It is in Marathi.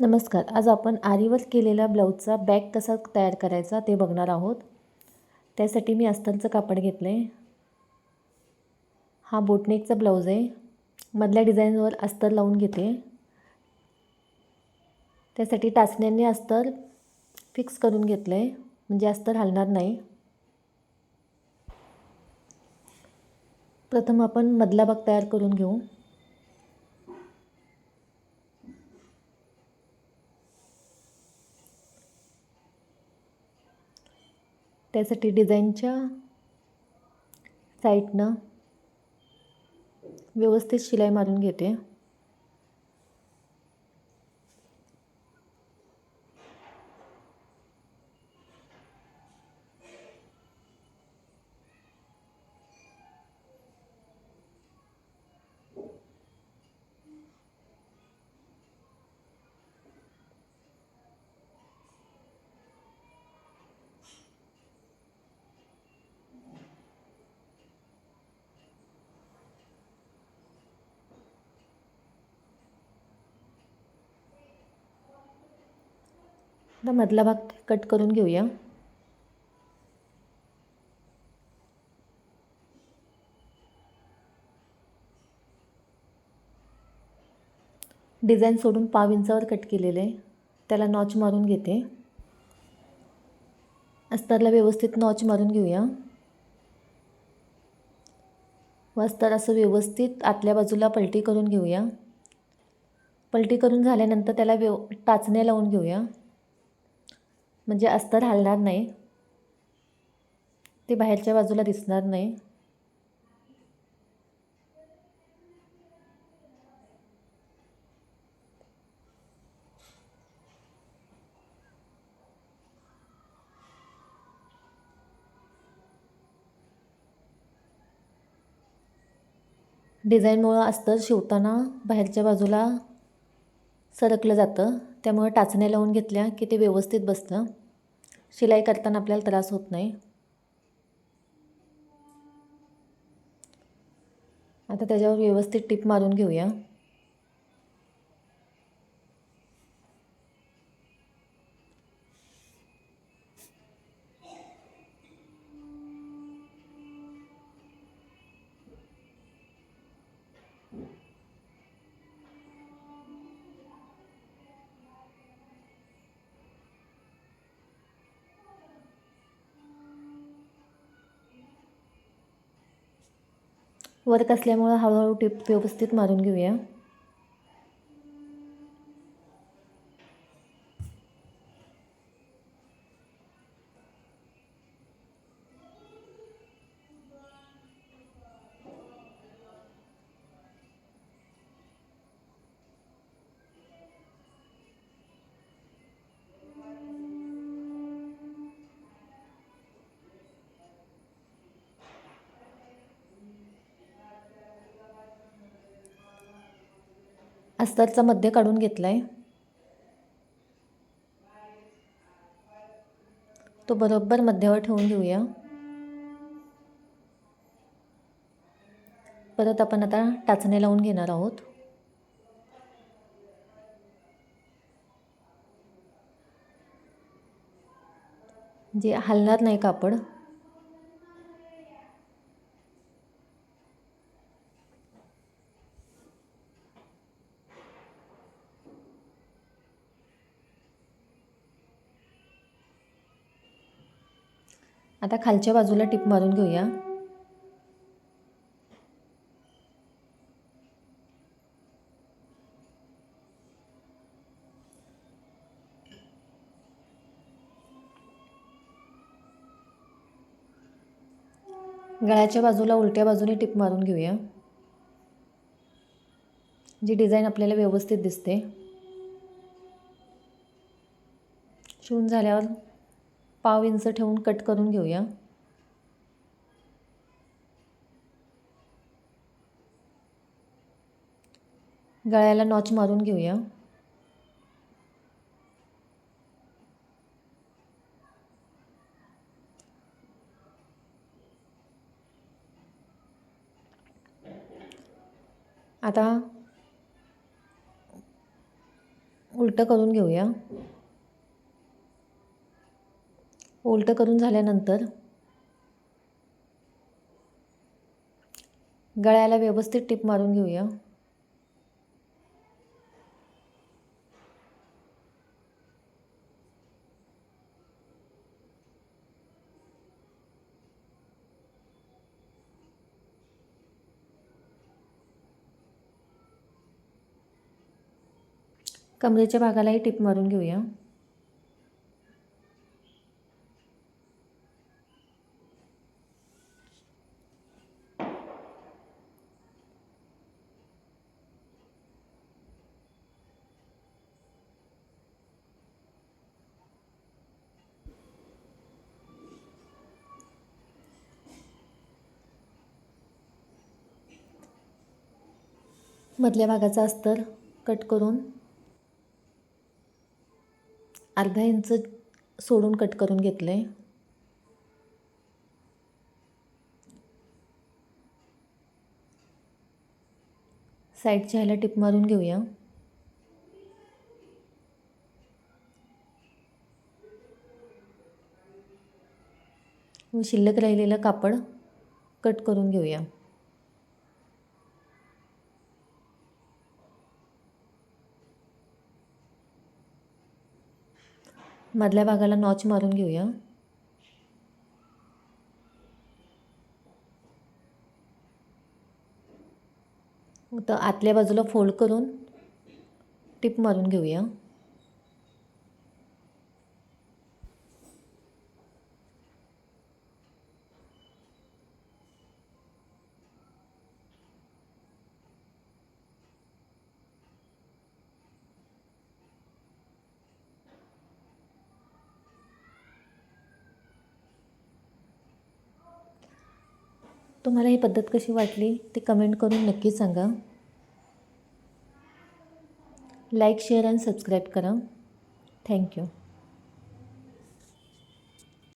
नमस्कार. आज आपण आरीवर केलेल्या ब्लाऊजचा बॅग कसा तयार करायचा ते बघणार आहोत. त्यासाठी मी अस्तरचं कापड घेतलं आहे हा बोटनेकचा ब्लाऊज आहे. मधल्या डिझाईनवर अस्तर लावून घेते. त्यासाठी टाचण्यांनी अस्तर फिक्स करून घेतलं आहे म्हणजे अस्तर हलणार नाही. प्रथम आपण मधला भाग तयार करून घेऊ. त्यासाठी डिझाईनच्या साईडनं व्यवस्थित शिलाई मारून घेते. आता मधला भाग कट करून घेऊया. डिझाईन सोडून पाव इंचावर कट केलेलं. आहे त्याला नॉच मारून घेते. अस्तरला व्यवस्थित नॉच मारून घेऊया. व अस्तर असं व्यवस्थित आतल्या बाजूला पलटी करून घेऊया. पलटी करून झाल्यानंतर त्याला व्यव टाचण्या लावून घेऊया. म्हणजे अस्तर हलणार नाही. ते बाहेरच्या बाजूला दिसणार नाही. डिझाईनमुळं अस्तर शिवताना बाहेरच्या बाजूला सरकलं जातं. त्यामुळं टाचण्या लावून घेतल्या की ते व्यवस्थित बसतं. शिलाई करताना आपल्याला त्रास होत नाही. आता त्याच्यावर व्यवस्थित टीप मारून घेऊया. वर्क असल्यामुळं हळूहळू टिप व्यवस्थित मारून घेऊया. अस्तरचा मध्य काढून घेतला आहे तो बरोबर मध्यावर ठेवून घेऊया. परत आपण आता टाचणे लावून घेणार आहोत. जे हलणार नाही कापड आता खालच्या बाजूला टिप मारून घेऊया. गळ्याच्या बाजूला उलट्या बाजूने टिप मारून घेऊया. जी डिझाईन आपल्याला व्यवस्थित दिसते. शिवून झाल्यावर पाव इंच ठेवून कट करून घेऊया. गळ्याला नॉच मारून घेऊया. आता उलटं करून घेऊया. उलटं करून झाल्यानंतर गळ्याला व्यवस्थित टिप मारून घेऊया. कमरेच्या भागालाही टिप मारून घेऊया. मधल्या भागाचा अस्तर कट करून अर्धा इंच सोडून कट करून घेतलं आहे साईडच्या ह्याला टिप मारून घेऊया. शिल्लक राहिलेलं कापड कट करून घेऊया. मधल्या भागाला नॉच मारून घेऊया. तर आतल्या बाजूला फोल्ड करून टिप मारून घेऊया. तुम्हाला ही पद्धत कशी वाटली ते कमेंट करून नक्की सांगा. लाईक शेअर अँड सबस्क्राईब करा. Thank you